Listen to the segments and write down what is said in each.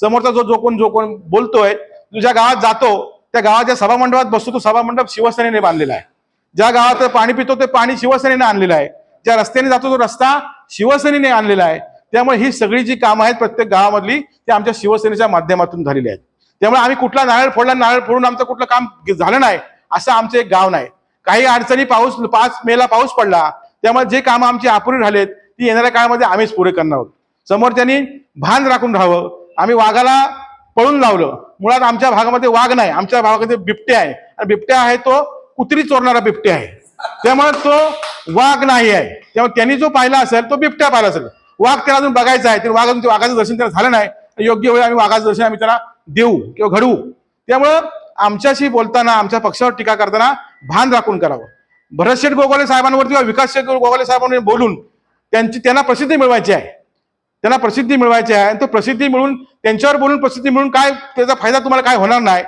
समोरचा जो जो कोण जो कोण बोलतोय तुझ्या गावात जातो त्या गावाच्या सभामंडपात बसतो तो सभामंडप शिवसेनेने बांधलेला आहे. ज्या गावात पाणी पितो ते पाणी शिवसेनेने आणलेलं आहे. ज्या रस्त्याने जातो तो रस्ता शिवसेनेने आणलेला आहे. त्यामुळे ही सगळी जी कामं आहेत प्रत्येक गावामधली ती आमच्या शिवसेनेच्या माध्यमातून झालेली आहेत. त्यामुळे आम्ही कुठला नारळ फोडला नारळ फोडून आमचं कुठलं काम झालं नाही असं आमचं एक गाव नाही. काही अडचणी पाऊस पाच मेला पाऊस पडला त्यामुळे जे कामं आमची अपुरी झालेत ती येणाऱ्या काळामध्ये आम्हीच पुरे करणार आहोत. समोरच्यांनी भान राखून राहावं आम्ही वाघाला पळून लावलं. मुळात आमच्या भागामध्ये वाघ नाही आमच्या भागामध्ये बिबटे आहे. आणि बिबट्या आहे तो कुत्री चोरणारा बिबटे आहे. त्यामुळे तो वाघ नाही आहे. त्यामुळे त्यांनी जो पाहिला असेल तो बिबट्या पाहिला असेल. वाघ त्याला अजून बघायचा आहे. तर वाघ अजून वाघाचं दर्शन त्याला झालं नाही. योग्य वेळी आम्ही वाघाचं दर्शन आम्ही त्याला देऊ किंवा घडवू. त्यामुळं आमच्याशी बोलताना आमच्या पक्षावर टीका करताना भान राखून करावं. भरतशेठ गोगावले साहेबांवरती किंवा विकास शेठ गोगावले साहेबांवर बोलून त्यांची त्यांना प्रसिद्धी मिळवायची आहे. त्यांना प्रसिद्धी मिळवायची आहे. आणि तो प्रसिद्धी मिळून त्यांच्यावर बोलून प्रसिद्धी मिळून काय त्याचा फायदा तुम्हाला काय होणार नाही.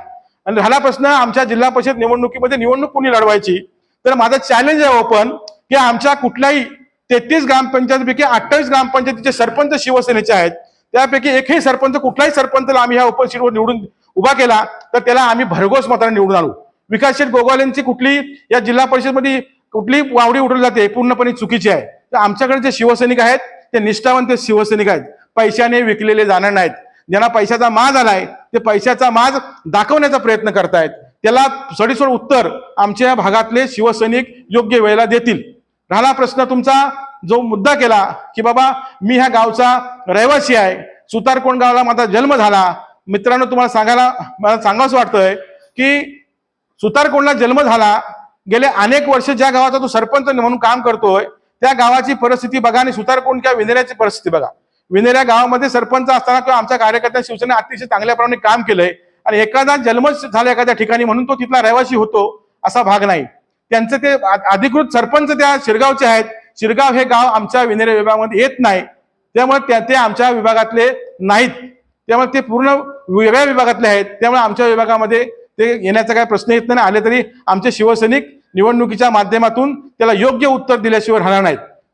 आणि राहिला प्रश्न आमच्या जिल्हा परिषद निवडणुकीमध्ये निवडणूक कुणी लढवायची? तर माझा चॅलेंज आहे ओपन की आमच्या कुठल्याही तेहतीस ग्रामपंचायतीपैकी अठ्ठावीस ग्रामपंचायतीचे सरपंच शिवसेनेचे आहेत. त्यापैकी एकही सरपंच कुठलाही सरपंचला आम्ही ह्या ओपन सीटवर निवडून उभा केला तर त्याला आम्ही भरघोस मताने निवडून आणू विकासशील शेठ गोगावलेंची कुठली या जिल्हा परिषदमध्ये कुठली वावडी उठवली जाते पूर्णपणे चुकीची आहे. तर आमच्याकडे जे शिवसैनिक आहेत ते निष्ठावंत शिवसैनिक आहेत. पैशाने विकलेले जाणार नाहीत. ज्यांना पैशाचा माज आलाय ते पैशाचा माज दाखवण्याचा प्रयत्न करतायत. त्याला सडीसोड उत्तर आमच्या या भागातले शिवसैनिक योग्य वेळेला देतील. राहिला प्रश्न तुमचा जो मुद्दा केला की बाबा मी ह्या गावचा रहिवासी आहे. सुतारकोण गावाला माझा जन्म झाला. मित्रांनो तुम्हाला सांगायला मला सांगावंच वाटतंय की सुतारकोणला जन्म झाला. गेले अनेक वर्ष ज्या गावाचा तो सरपंच म्हणून काम करतोय त्या गावाची परिस्थिती बघा आणि सुतारकोण किंवा विनेऱ्याची परिस्थिती बघा. विनेऱ्या गावामध्ये सरपंच असताना किंवा आमच्या कार्यकर्त्या शिवसेना अतिशय चांगल्या प्रमाणे काम केलंय आणि एखादा जन्मच झाला एखाद्या ठिकाणी म्हणून तो तिथला रहिवासी होतो असा भाग नाही. त्यांचं ते अधिकृत सरपंच त्या शिरगावचे आहेत. शिरगाव हे गाव आमच्या विनेरे विभागामध्ये येत नाही. त्यामुळे त्या ते आमच्या विभागातले नाहीत. त्यामुळे ते पूर्ण वेगळ्या विभागातले आहेत. त्यामुळे आमच्या विभागामध्ये ते येण्याचा काही प्रश्न येत नाही. आले तरी आमचे शिवसैनिक निवडणुकीच्या माध्यमातून त्याला योग्य उत्तर दिल्याशिवाय राहणार नाहीत.